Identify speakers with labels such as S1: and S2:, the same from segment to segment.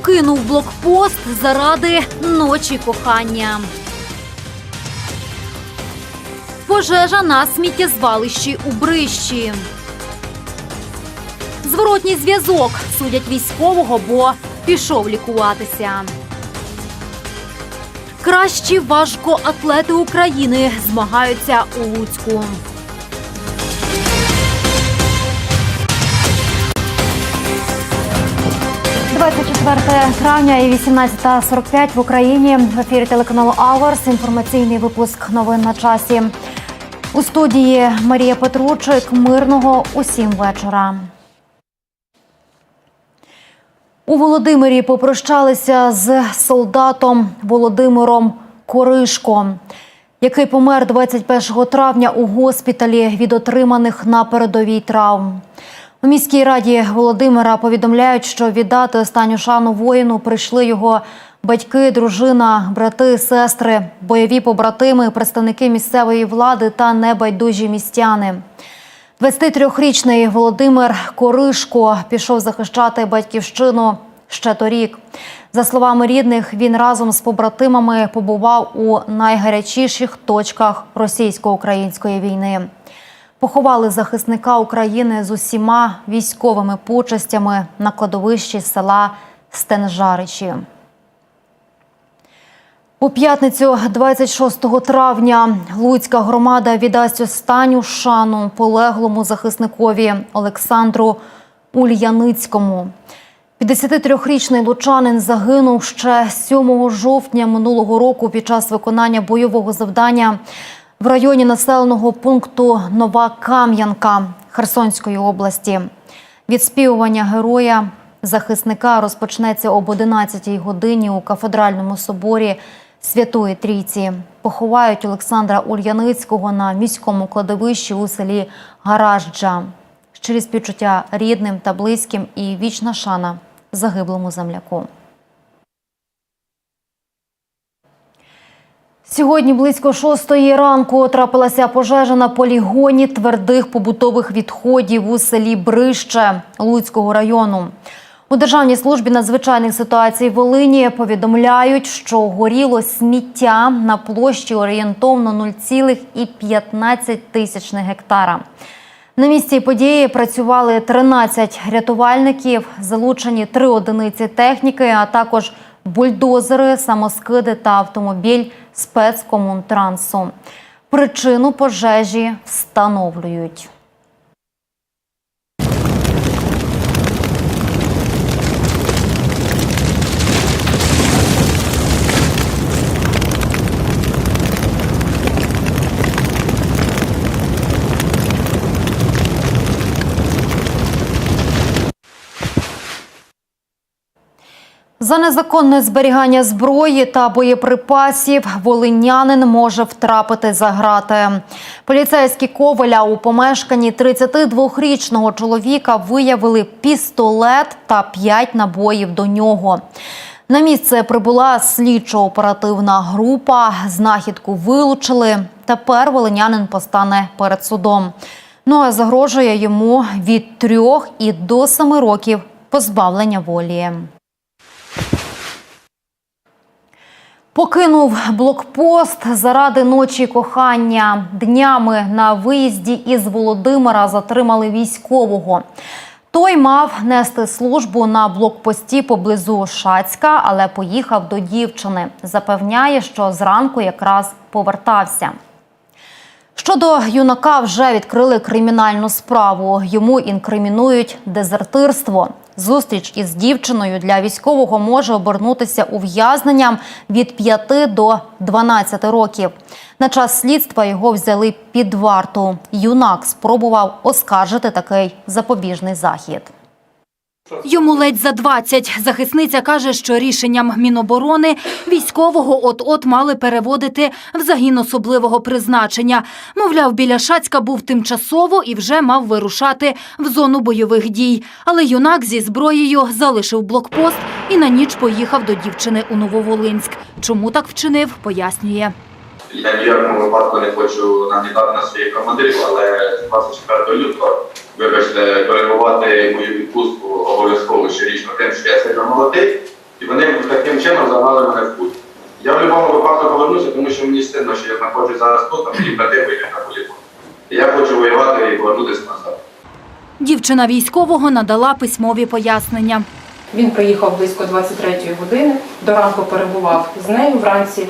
S1: Покинув блокпост заради ночі кохання. Пожежа на сміттєзвалищі у Брищі. Зворотній зв'язок судять військового, бо пішов лікуватися. Кращі важкоатлети України змагаються у Луцьку. – 24 травня і 18.45 в Україні. В ефірі телеканалу Аверс. Інформаційний випуск новин на часі. У студії Марія Петручик. Мирного усім вечора. У Володимирі попрощалися з солдатом Володимиром Коришко, який помер 21 травня у госпіталі від отриманих на передовій травм. У міській раді Володимира повідомляють, що віддати останню шану воїну прийшли його батьки, дружина, брати, сестри, бойові побратими, представники місцевої влади та небайдужі містяни. 23-річний Володимир Коришко пішов захищати батьківщину ще торік. За словами рідних, він разом з побратимами побував у найгарячіших точках російсько-української війни. Поховали захисника України з усіма військовими почестями на кладовищі села Стенжаричі. У п'ятницю, 26 травня, Луцька громада віддасть останню шану полеглому захисникові Олександру Ульяницькому. 53-річний лучанин загинув ще 7 жовтня минулого року під час виконання бойового завдання в районі населеного пункту Нова Кам'янка Херсонської області. Відспівування героя захисника розпочнеться об 11-й годині у кафедральному соборі Святої Трійці. Поховають Олександра Ульяницького на міському кладовищі у селі Гаражджа. Щирі співчуття рідним та близьким і вічна шана загиблому земляку. Сьогодні близько шостої ранку трапилася пожежа на полігоні твердих побутових відходів у селі Брище Луцького району. У Державній службі надзвичайних ситуацій Волині повідомляють, що горіло сміття на площі орієнтовно 0,15 тисячних гектара. На місці події працювали 13 рятувальників, залучені три одиниці техніки, а також бульдозери, самоскиди та автомобіль спецкомунтрансу. Причину пожежі встановлюють. За незаконне зберігання зброї та боєприпасів волинянин може втрапити за грати. Поліцейські коваля у помешканні 32-річного чоловіка виявили пістолет та 5 набоїв до нього. На місце прибула слідчо-оперативна група. Знахідку вилучили. Тепер волинянин постане перед судом. Ну а загрожує йому від трьох і до семи років позбавлення волі. Покинув блокпост заради ночі кохання. Днями на виїзді із Володимира затримали військового. Той мав нести службу на блокпості поблизу Шацька, але поїхав до дівчини. Запевняє, що зранку якраз повертався. Щодо юнака вже відкрили кримінальну справу. Йому інкримінують дезертирство. Зустріч із дівчиною для військового може обернутися ув'язненням від 5 до 12 років. На час слідства його взяли під варту. Юнак спробував оскаржити такий запобіжний захід. Йому ледь за 20. Захисниця каже, що рішенням Міноборони військового от-от мали переводити в загін особливого призначення. Мовляв, біля Шацька був тимчасово і вже мав вирушати в зону бойових дій. Але юнак зі зброєю залишив блокпост і на ніч поїхав до дівчини у Нововолинськ. Чому так вчинив, пояснює.
S2: Я ні в якому випадку не хочу нагнітати на своїх командирів, але 24 лютого, вибачте, перебувати мою відпустку обов'язково щорічно тим, що я сильно молодий, І вони таким чином загнали мене в путь. Я в будь-якому випадку повернуся, тому що мені стидно, що я знаходжусь зараз тут, а мені брати вийдуть на полігон. І я хочу воювати і повернутися назад.
S3: Дівчина військового надала письмові пояснення.
S4: Він приїхав близько 23-ї години, до ранку перебував з нею. Вранці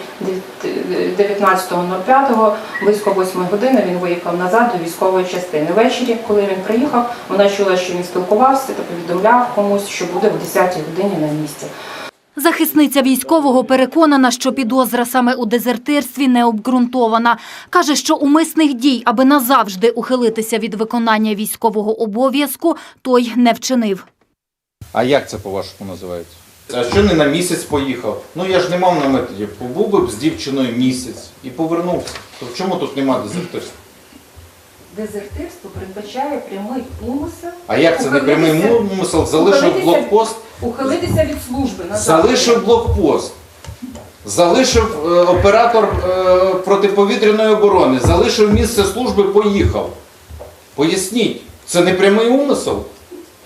S4: 19.05, близько 8 години він виїхав назад до військової частини. Ввечері, коли він приїхав, вона чула, що він спілкувався та повідомляв комусь, що буде в 10-й годині на місці.
S3: Захисниця військового переконана, що підозра саме у дезертирстві не обґрунтована. Каже, що умисних дій, аби назавжди ухилитися від виконання військового обов'язку, той не вчинив.
S5: А як це по-вашому називається? А що не на місяць поїхав? Ну я ж не мав на методі. Побув би б з дівчиною місяць і повернувся. То в чому тут нема дезертирства?
S4: Дезертирство передбачає прямий умисел.
S5: А як це не прямий
S4: ухилитися-
S5: мусел? Залишив
S4: ухилитися-
S5: блокпост,
S4: Ухилитися від служби назад.
S5: залишив блокпост, залишив е, оператор е, протиповітряної оборони, залишив місце служби, поїхав. Поясніть, це не прямий умисел?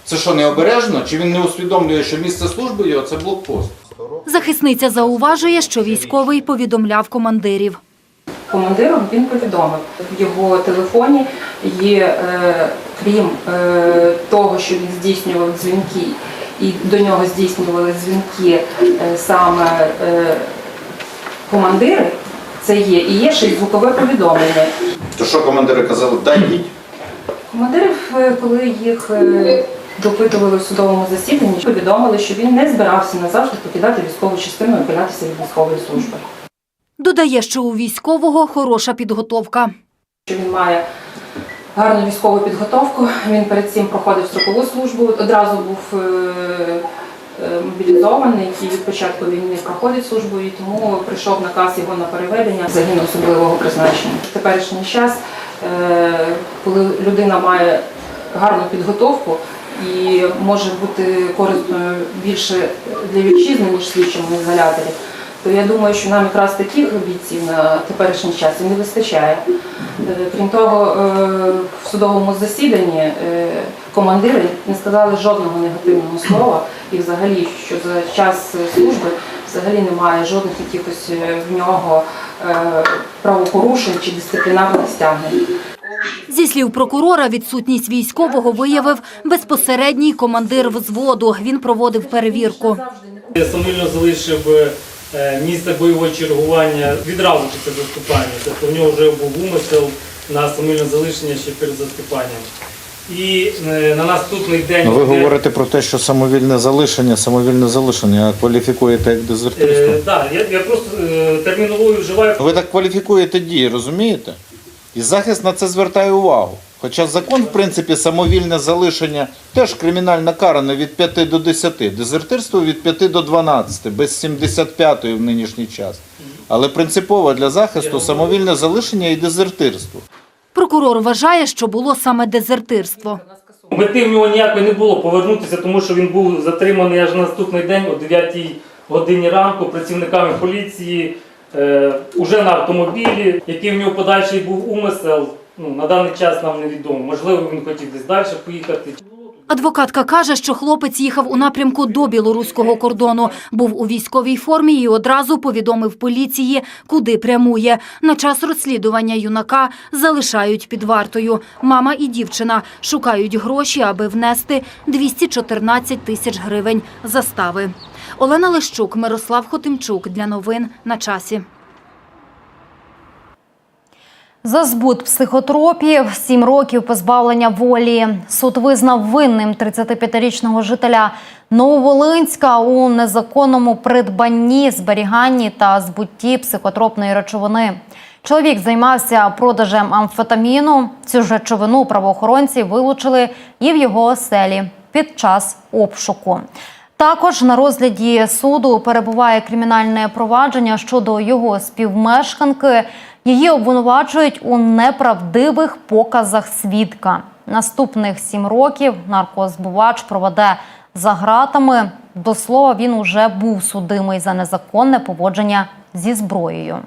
S5: Це що, необережно? Чи він не усвідомлює, що місце служби його це блокпост?
S3: Захисниця зауважує, що військовий повідомляв командирів.
S4: Командиром він повідомив, в його телефоні є, е, крім е, того, що він здійснював дзвінки, і до нього здійснювали дзвінки е, саме командири, це є, і є ще й звукове повідомлення.
S5: То що командири казали, дай йдіть.
S4: Командирів, е, коли їх допитували в судовому засіданні, повідомили, що він не збирався назавжди покидати військову частину і ухилятися від військової служби.
S3: Додає, що у військового хороша підготовка.
S4: що він має гарну військову підготовку. Він перед цим проходив строкову службу, одразу був е, е, мобілізований і від початку війни проходить службу, і тому прийшов наказ його на переведення загін особливого призначення. В теперішній час, е, коли людина має гарну підготовку і може бути корисною більше для вітчизни, ніж слідчому ізоляторі, то я думаю, що нам якраз таких бійців на теперішній час і не вистачає. Е, Крім того, е, в судовому засіданні е, командири не сказали жодного негативного слова, і взагалі, що за час служби взагалі немає жодних якихось в нього правопорушень чи дисциплінарних стягнень.
S3: Зі слів прокурора, відсутність військового виявив безпосередній командир взводу. Він проводив перевірку.
S6: Я самовільно залишив е, місце бойового чергування відразу після заступання. Тобто в нього вже був умисел на самовільне залишення ще перед заступанням. І е, на наступний день
S5: Ну, Ви говорите про те, що самовільне залишення, самовільне залишення кваліфікуєте як дезертирство.
S6: Е, да, я, я просто е, терміновою вживаю.
S5: Ви так кваліфікуєте дії, розумієте? І захист на це звертає увагу. Хоча закон, в принципі, самовільне залишення теж кримінально каране від 5 до 10, дезертирство від 5 до 12, без 75-ї в нинішній час. Але принципово для захисту самовільне залишення і дезертирство.
S3: Прокурор вважає, що було саме дезертирство.
S6: Мети в нього ніякої не було повернутися, тому що він був затриманий аж наступний день о 9 годині ранку працівниками поліції, е, уже на автомобілі, який в нього подальший був умисел. Ну, на даний час нам невідомо. Можливо, він хотів десь далі поїхати.
S3: Адвокатка каже, що хлопець їхав у напрямку до білоруського кордону, був у військовій формі і одразу повідомив поліції, куди прямує. На час розслідування юнака залишають під вартою. Мама і дівчина шукають гроші, аби внести 214 тисяч гривень застави. Олена Лещук, Мирослав Хотимчук. Для новин на часі.
S1: За збут психотропів, сім років позбавлення волі. Суд визнав винним 35-річного жителя Нововолинська у незаконному придбанні, зберіганні та збутті психотропної речовини. Чоловік займався продажем амфетаміну. Цю ж речовину правоохоронці вилучили і в його оселі під час обшуку. Також на розгляді суду перебуває кримінальне провадження щодо його співмешканки. Її обвинувачують у неправдивих показах свідка. Наступних сім років наркозбувач проведе за ґратами. До слова, він уже був судимий за незаконне поводження зі зброєю.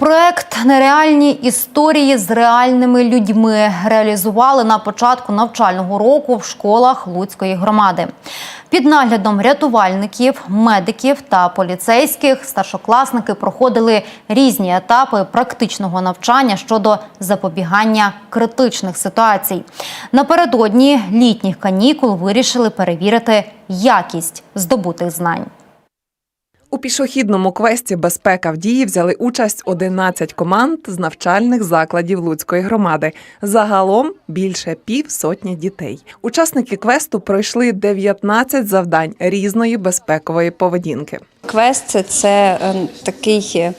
S1: Проект Нереальні історії з реальними людьми реалізували на початку навчального року в школах Луцької громади. Під наглядом рятувальників, медиків та поліцейських старшокласники проходили різні етапи практичного навчання щодо запобігання критичних ситуацій. Напередодні літніх канікул вирішили перевірити якість здобутих знань.
S7: У пішохідному квесті Безпека в дії взяли участь 11 команд з навчальних закладів Луцької громади. Загалом більше пів сотні дітей. Учасники квесту пройшли 19 завдань різної безпекової поведінки.
S8: Квест це е, такий е,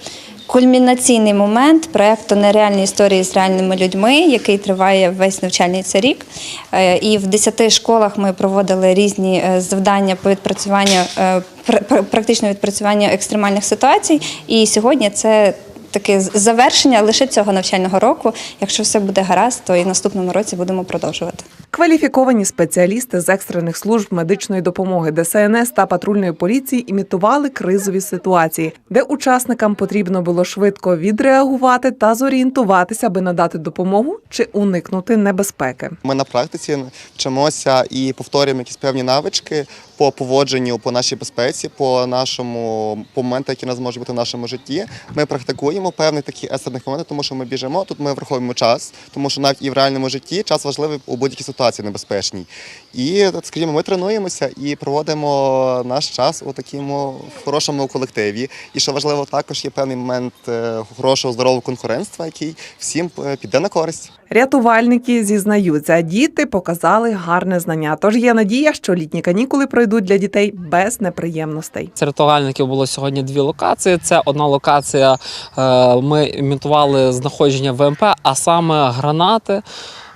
S8: кульмінаційний момент проєкту Нереальні історії з реальними людьми, який триває весь навчальний цей рік. Е, І в 10 школах ми проводили різні е, завдання по відпрацюванню практично пр- пр- практичного відпрацювання екстремальних ситуацій. І сьогодні це таке з- завершення лише цього навчального року. Якщо все буде гаразд, то і в наступному році будемо продовжувати.
S7: Кваліфіковані спеціалісти з екстрених служб медичної допомоги ДСНС та патрульної поліції імітували кризові ситуації, де учасникам потрібно було швидко відреагувати та зорієнтуватися, аби надати допомогу чи уникнути небезпеки.
S9: Ми на практиці вчимося і повторюємо якісь певні навички по поводженню, по нашій безпеці, по нашому по моментах, які нас можуть бути в нашому житті. Ми практикуємо певні такі екстрених моменти, тому що ми біжимо. Тут ми враховуємо час, тому що навіть і в реальному житті час важливий у будь-якій ситуації небезпечній. І скажімо, ми тренуємося і проводимо наш час у такому хорошому колективі. І що важливо, також є певний момент е, хорошого здорового конкурентства, який всім е, піде на користь.
S7: Рятувальники зізнаються, діти показали гарне знання. Тож є надія, що літні канікули пройдуть для дітей без неприємностей.
S10: Це рятувальників було сьогодні дві локації. Це одна локація. е, Ми імітували знаходження ВМП, а саме гранати.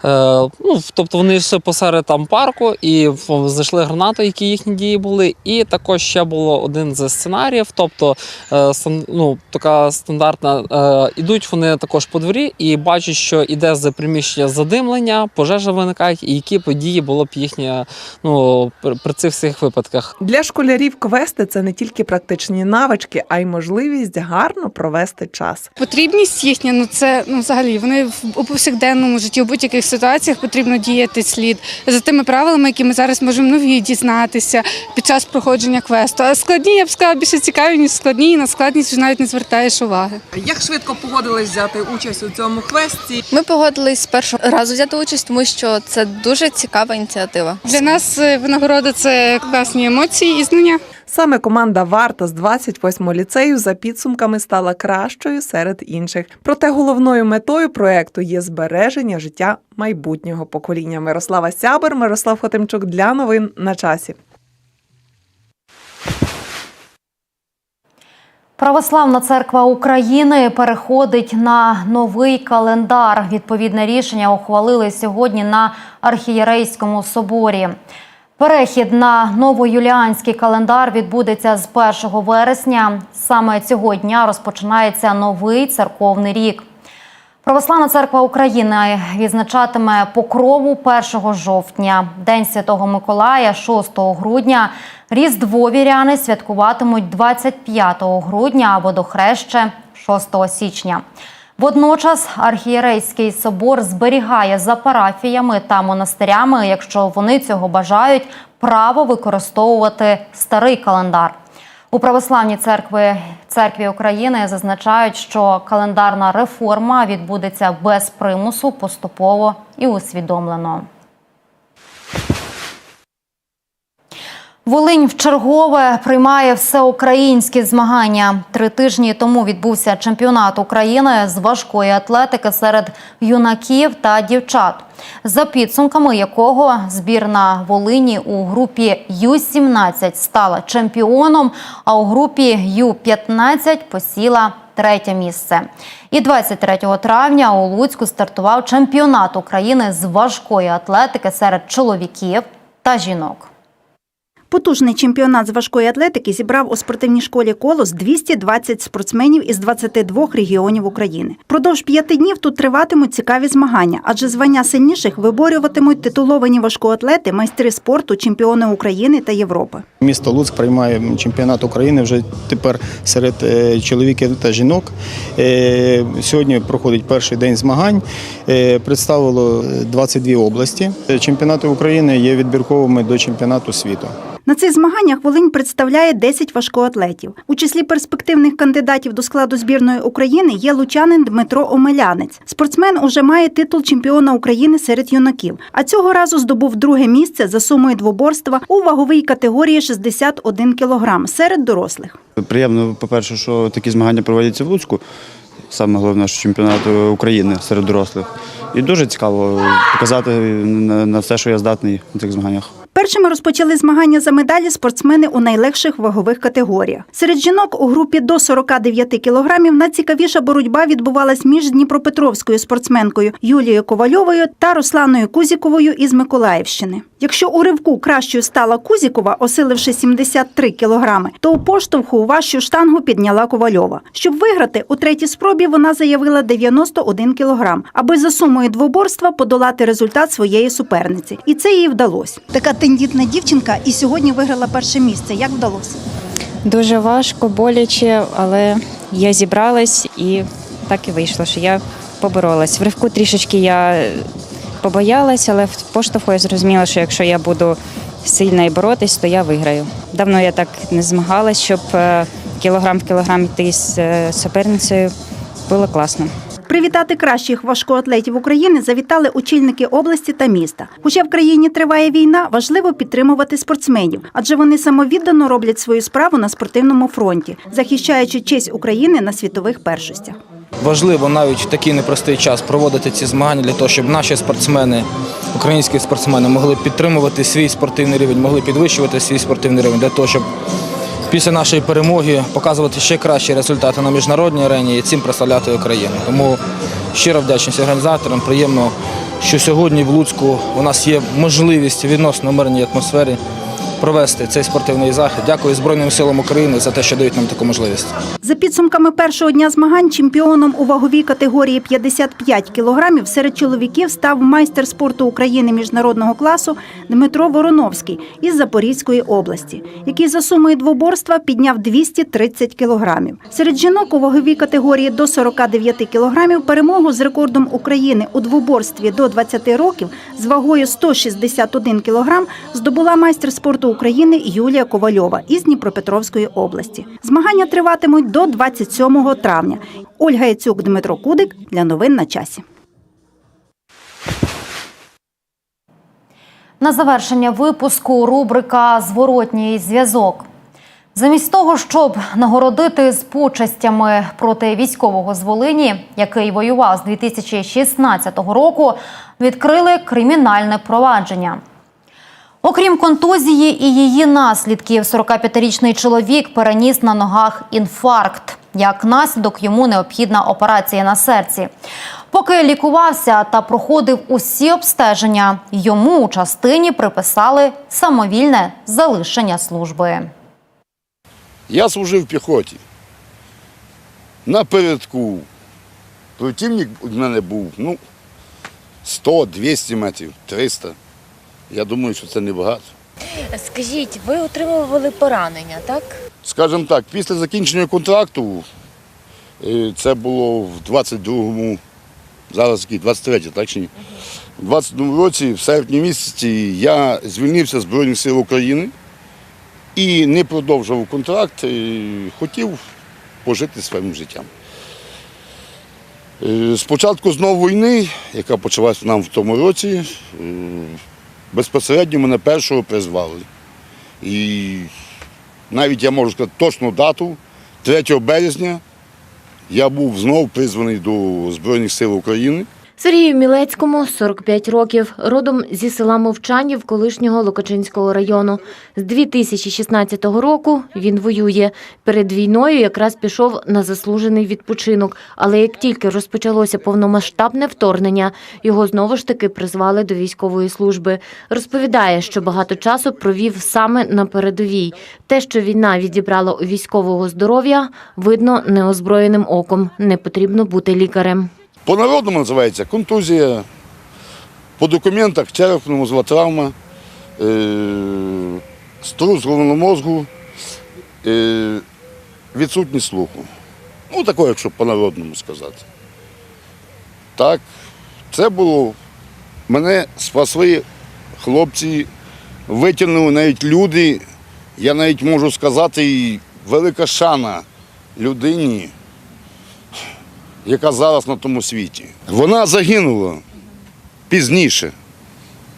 S10: Е, Ну, тобто вони йшли посеред там парку і знайшли гранати, які їхні дії були. І також ще було один з сценаріїв. Тобто, е, ну, така стандартна. е, Ідуть вони також по дворі і бачать, що іде з приміщення задимлення, пожежа виникає, і які події було б їхні ну, при, при цих всіх випадках.
S7: Для школярів квести це не тільки практичні навички, а й можливість гарно провести час.
S11: Потрібність їхня, ну це ну взагалі вони в у повсякденному житті у будь-яких ситуаціях потрібно діяти слід за тими правилами, які ми зараз можемо нові дізнатися під час проходження квесту. А складні я б сказала більше цікаві, ніж складні, і на складність вже навіть не звертаєш уваги.
S7: Як швидко погодились взяти участь у цьому квесті?
S12: Ми погодились з першого разу взяти участь, тому що це дуже цікава ініціатива.
S11: Для нас е, винагорода це класні емоції і знання.
S7: Саме команда Варта з 28-го ліцею за підсумками стала кращою серед інших. Проте головною метою проекту є збереження життя майбутнього покоління. Мирослава Сябер, Мирослав Хотимчук для новин на часі.
S1: Православна церква України переходить на новий календар. Відповідне рішення ухвалили сьогодні на архієрейському соборі. Перехід на новоюліанський календар відбудеться з 1 вересня. Саме цього дня розпочинається новий церковний рік. Православна церква України відзначатиме покрову 1 жовтня, День Святого Миколая 6 грудня. Різдво віряни святкуватимуть 25 грудня а водохреще 6 січня. Водночас архієрейський собор зберігає за парафіями та монастирями, якщо вони цього бажають, право використовувати старий календар. У православній церкві церкві України зазначають, що календарна реформа відбудеться без примусу, поступово і усвідомлено. Волинь вчергове приймає всеукраїнські змагання. Три тижні тому відбувся чемпіонат України з важкої атлетики серед юнаків та дівчат, за підсумками якого збірна Волині у групі Ю-17 стала чемпіоном, а у групі Ю-15 посіла третє місце. І 23 травня у Луцьку стартував чемпіонат України з важкої атлетики серед чоловіків та жінок.
S13: Потужний чемпіонат з важкої атлетики зібрав у спортивній школі «Колос» 220 спортсменів із 22 регіонів України. Продовж п'яти днів тут триватимуть цікаві змагання, адже звання сильніших виборюватимуть титуловані важкоатлети, майстри спорту, чемпіони України та Європи.
S14: Місто Луцьк приймає чемпіонат України вже тепер серед е, чоловіків та жінок. Е, Сьогодні проходить перший день змагань. Е, Представило 22 області. Чемпіонати України є відбірковими до чемпіонату світу.
S13: На цих змаганнях Волинь представляє 10 важкоатлетів. У числі перспективних кандидатів до складу збірної України є лучанин Дмитро Омелянець. Спортсмен уже має титул чемпіона України серед юнаків, а цього разу здобув друге місце за сумою двоборства у ваговій категорії 61 кг серед дорослих.
S15: Приємно, по-перше, що такі змагання проводяться в Луцьку. Саме головне, що чемпіонат України серед дорослих. І дуже цікаво показати на все, що я здатний на цих змаганнях.
S13: Першими розпочали змагання за медалі спортсмени у найлегших вагових категоріях. Серед жінок у групі до 49 кілограмів найцікавіша боротьба відбувалась між Дніпропетровською спортсменкою Юлією Ковальовою та Русланою Кузіковою із Миколаївщини. Якщо у ривку кращою стала Кузікова, осиливши 73 кілограми, то у поштовху важчу штангу підняла Ковальова. Щоб виграти, у третій спробі вона заявила 91 кілограм, аби за сумою двоборства подолати результат своєї суперниці. І це їй вдалося. Така тендітна дівчинка і сьогодні виграла перше місце. Як вдалося?
S16: Дуже важко, боляче, але я зібралась і так і вийшло, що я поборолась. В ривку трішечки я побоялась, але в поштовху я зрозуміла, що якщо я буду сильно і боротись, то я виграю. Давно я так не змагалась, щоб е, кілограм в кілограм йти з е, суперницею. Було класно.
S13: Привітати кращих важкоатлетів України завітали очільники області та міста. Хоча в країні триває війна, важливо підтримувати спортсменів, адже вони самовіддано роблять свою справу на спортивному фронті, захищаючи честь України на світових першостях.
S17: Важливо навіть в такий непростий час проводити ці змагання для того, щоб наші спортсмени, українські спортсмени, могли підтримувати свій спортивний рівень, могли підвищувати свій спортивний рівень для того, щоб після нашої перемоги показувати ще кращі результати на міжнародній арені і цим прославляти Україну. Тому щиро вдячність організаторам. Приємно, що сьогодні в Луцьку у нас є можливість відносно мирній атмосфері провести цей спортивний захід. Дякую Збройним силам України за те, що дають нам таку можливість.
S13: За підсумками першого дня змагань чемпіоном у ваговій категорії 55 кілограмів серед чоловіків став майстер спорту України міжнародного класу Дмитро Вороновський із Запорізької області, який за сумою двоборства підняв 230 кілограмів. Серед жінок у ваговій категорії до 49 кілограмів перемогу з рекордом України у двоборстві до 20 років з вагою 161 кілограм здобула майстер спорту України Юлія Ковальова із Дніпропетровської області. Змагання триватимуть до 27 травня. Ольга Яцюк, Дмитро Кудик для новин на часі.
S1: На завершення випуску рубрика Зворотній зв'язок. Замість того, щоб нагородити з почестями проти військового з Волині, який воював з 2016 року, відкрили кримінальне провадження. Окрім контузії і її наслідків, 45-річний чоловік переніс на ногах інфаркт. Як наслідок йому необхідна операція на серці. Поки лікувався та проходив усі обстеження, йому у частині приписали самовільне залишення служби.
S18: Я служив в піхоті. Напередку. Противник у мене був ну, 100, 200 метрів, 300. Я думаю, що це небагато.
S19: Скажіть, ви отримували поранення, так?
S18: Скажімо так, після закінчення контракту, е, це було в 22-му, зараз який, 23 так чи ні? У 22-му році, в серпні місяці, я звільнився з Збройних сил України і не продовжував контракт, е, хотів пожити своїм життям. Е, Спочатку знову війни, яка почалася нам в тому році, безпосередньо мене першого призвали. І навіть я можу сказати точну дату, 3 березня, я був знов призваний до Збройних сил України.
S19: Сергію Мілецькому 45 років, родом зі села Мовчанів колишнього Локачинського району. З 2016 року він воює. Перед війною якраз пішов на заслужений відпочинок, але як тільки розпочалося повномасштабне вторгнення, його знову ж таки призвали до військової служби. Розповідає, що багато часу провів саме на передовій. Те, що війна відібрала у військового здоров'я, видно неозброєним оком. Не потрібно бути лікарем.
S18: По народному називається контузія, по документах черепно-мозгова травма, е, струс головного мозку, е, відсутність слуху. Ну, таке, якщо по-народному сказати. Так, це було. Мене спасли хлопці, витягнули навіть люди. Я навіть можу сказати, і велика шана людині, яка зараз на тому світі. Вона загинула пізніше,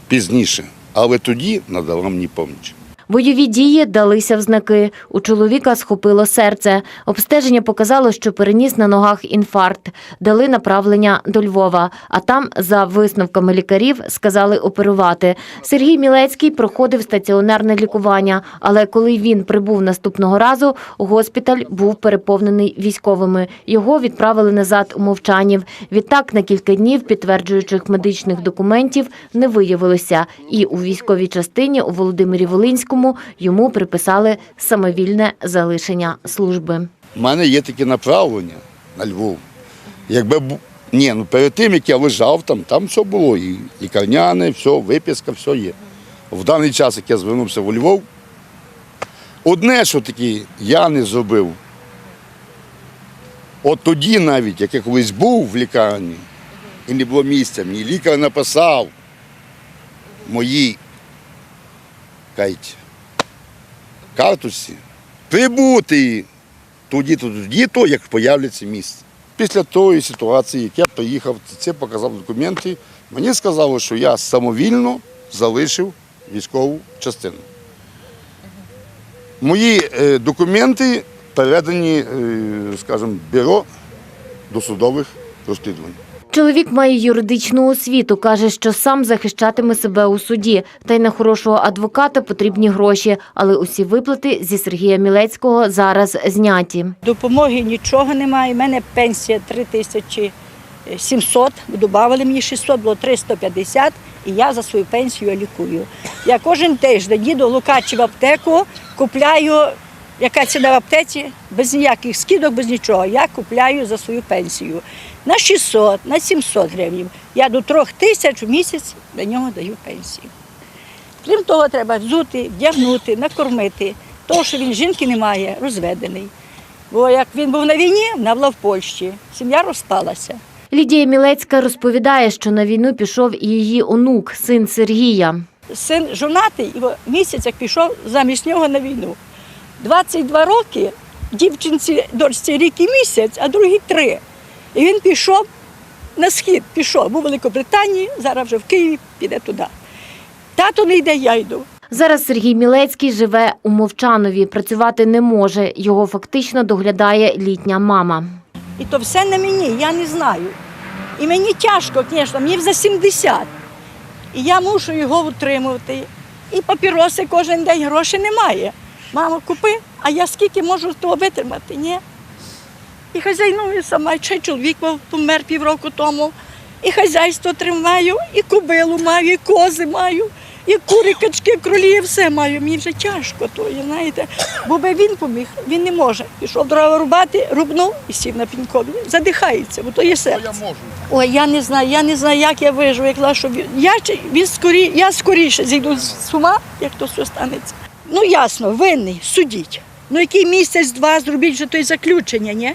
S18: пізніше, але тоді надала мені поміч.
S19: Бойові дії далися в знаки. У чоловіка схопило серце. Обстеження показало, що переніс на ногах інфаркт. Дали направлення до Львова. А там, за висновками лікарів, сказали оперувати. Сергій Мілецький проходив стаціонарне лікування, але коли він прибув наступного разу, госпіталь був переповнений військовими. Його відправили назад у Мовчанів. Відтак на кілька днів підтверджуючих медичних документів не виявилося. І у військовій частині у Володимирі Волинському йому приписали самовільне залишення служби.
S18: У мене є таке направлення на Львов. Якби ні, ну перед тим, як я лежав там, там все було. І лікарняне, все, виписка, все є. В даний час, як я звернувся у Львов, одне, що таке я не зробив. От тоді навіть, як я колись був в лікарні, і не було місця, мені лікар написав моїй кайте, карточці прибути тоді-то, тоді-то, як появляться місце. Після тої ситуації, як я приїхав, це показав документи, мені сказали, що я самовільно залишив військову частину. Мої е, документи передані, е, скажімо, бюро досудових розслідувань.
S19: Чоловік має юридичну освіту, каже, що сам захищатиме себе у суді. Та й на хорошого адвоката потрібні гроші. Але усі виплати зі Сергія Мілецького зараз зняті.
S20: Допомоги нічого немає. У мене пенсія 3700, додавали мені 600, було 350, і я за свою пенсію лікую. Я кожен тиждень їду в Лукачі аптеку, купляю, яка ціна в аптеці, без ніяких скидок, без нічого. Я купляю за свою пенсію. На 600, на 700 гривень. Я до 3 тисяч в місяць для нього даю пенсію. Крім того, треба взути, вдягнути, накормити. Того, що він жінки не має, розведений. Бо як він був на війні, вона була в Польщі. Сім'я розпалася.
S19: Лідія Мілецька розповідає, що на війну пішов і її онук, син Сергія.
S20: Син жонатий, і місяць як пішов замість нього на війну. 22 роки, дівчинці дочці рік і місяць, а другій три. І він пішов на схід, пішов, був у Великобританії, зараз вже в Києві, піде туди. Тато не йде, я йду.
S19: Зараз Сергій Мілецький живе у Мовчанові. Працювати не може. Його фактично доглядає літня мама.
S20: І то все на мені, я не знаю. І мені тяжко, звісно, мені вже 70. І я мушу його утримувати. І папіроси кожен день грошей немає. Мамо, купи, а я скільки можу того витримати? Ні. І хазяйную сама, і ще чоловік помер півроку тому. І хазяйство тримаю, і кобилу маю, і кози маю, і кури, качки, кролі, все маю. Мені вже тяжко то, знаєте. Бо би він поміг, він не може. Пішов дрова рубати, рубнув і сів на пінькові. Задихається, бо то є серце. Ой, я не знаю, я не знаю, як я виживу, як він. Я, він скорі, я скоріше зійду з ума, як то все станеться. Ну ясно, винний, судіть. Ну який місяць-два зробіть вже той заключення, ні?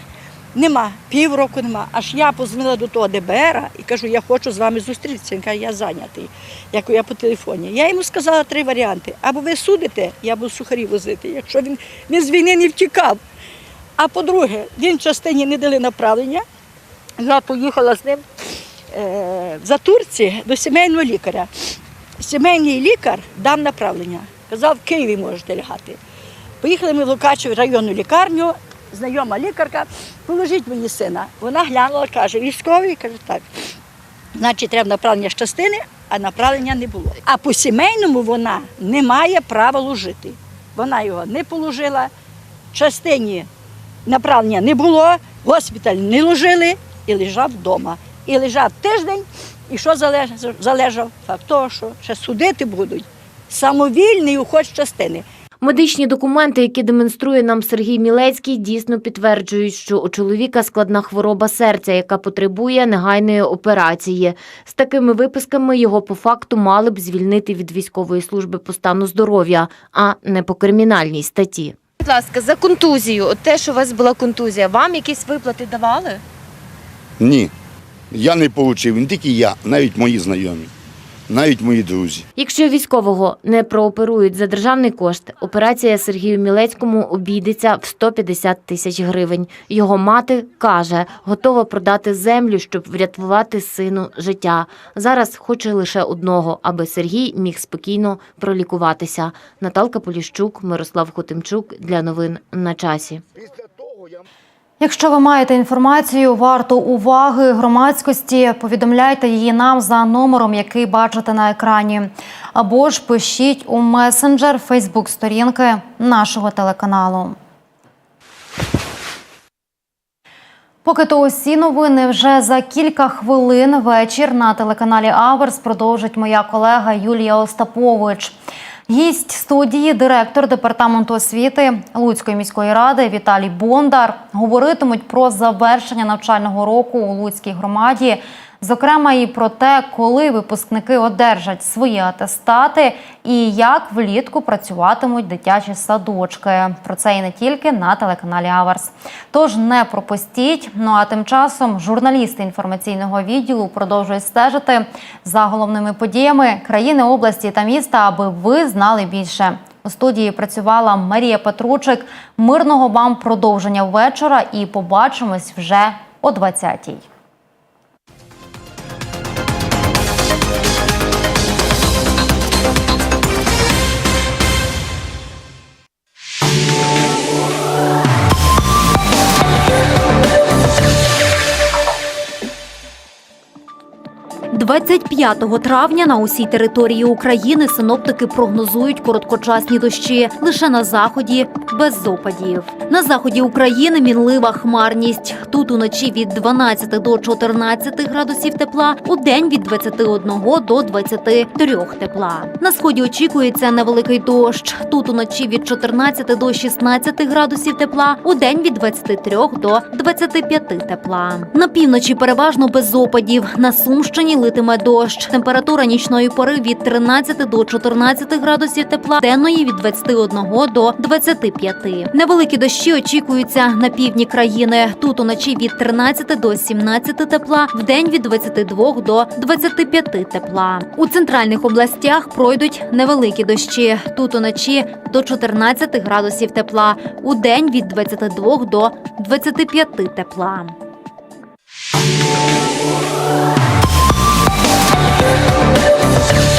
S20: Нема, півроку нема. Аж я позвонила до того ДБР і кажу, я хочу з вами зустрітися. Він каже, я зайнятий. Я кажу, я по телефоні. Я йому сказала три варіанти. Або ви судите, я буду сухарі возити, якщо він, він з війни не втікав. А по-друге, він в частині не дали направлення. Я поїхала з ним е, за Турці до сімейного лікаря. Сімейний лікар дав направлення. Казав, в Києві можете лягати. Поїхали ми в Лукачев районну лікарню, знайома лікарка, положіть мені сина. Вона глянула, каже, військовий, каже, так. Значить, треба направлення з частини, а направлення не було. А по сімейному вона не має права лужити. Вона його не положила, частині направлення не було, госпіталь не ложили і лежав вдома. І лежав тиждень, і що залежав? Факт того, що ще судити будуть. Самовільний уход з частини.
S19: Медичні документи, які демонструє нам Сергій Мілецький, дійсно підтверджують, що у чоловіка складна хвороба серця, яка потребує негайної операції. З такими виписками його по факту мали б звільнити від військової служби по стану здоров'я, а не по кримінальній статті. Будь ласка, за контузію, от те, що у вас була контузія, вам якісь виплати давали?
S18: Ні. Я не отримав, не тільки я, навіть мої знайомі, навіть мої друзі.
S19: Якщо військового не прооперують за державний кошт, операція Сергію Мілецькому обійдеться в 150 тисяч гривень. Його мати каже, готова продати землю, щоб врятувати сину життя. Зараз хоче лише одного, аби Сергій міг спокійно пролікуватися. Наталка Поліщук, Мирослав Хотимчук для новин на часі.
S1: Якщо ви маєте інформацію, варту уваги громадськості, повідомляйте її нам за номером, який бачите на екрані, або ж пишіть у месенджер Фейсбук-сторінки нашого телеканалу. Поки то усі новини вже за кілька хвилин вечір на телеканалі Аверс продовжить моя колега Юлія Остапович. Гість студії, директор департаменту освіти Луцької міської ради Віталій Бондар говоритимуть про завершення навчального року у Луцькій громаді, зокрема і про те, коли випускники одержать свої атестати і як влітку працюватимуть дитячі садочки. Про це і не тільки на телеканалі Аверс. Тож не пропустіть. Ну а тим часом журналісти інформаційного відділу продовжують стежити за головними подіями країни, області та міста, аби ви знали більше. У студії працювала Марія Петручик. Мирного вам продовження вечора і побачимось вже о 20-й.
S3: – 25 травня на усій території України синоптики прогнозують короткочасні дощі лише на заході без опадів. На заході України мінлива хмарність. Тут уночі від 12 до 14 градусів тепла, у день від 21 до 23 тепла. На сході очікується невеликий дощ. Тут уночі від 14 до 16 градусів тепла, у день від 23 до 25 тепла. На півночі переважно без опадів. На Сумщині литиме дощ. Температура нічної пори від 13 до 14 градусів тепла, денної від 21 до 25. Невеликі дощі очікуються на півдні країни. Тут уночі від 13 до 17 тепла, вдень від 22 до 25 тепла. У центральних областях пройдуть невеликі дощі. Тут уночі до 14 градусів тепла, у день від 22 до 25 тепла.
S1: Thank you.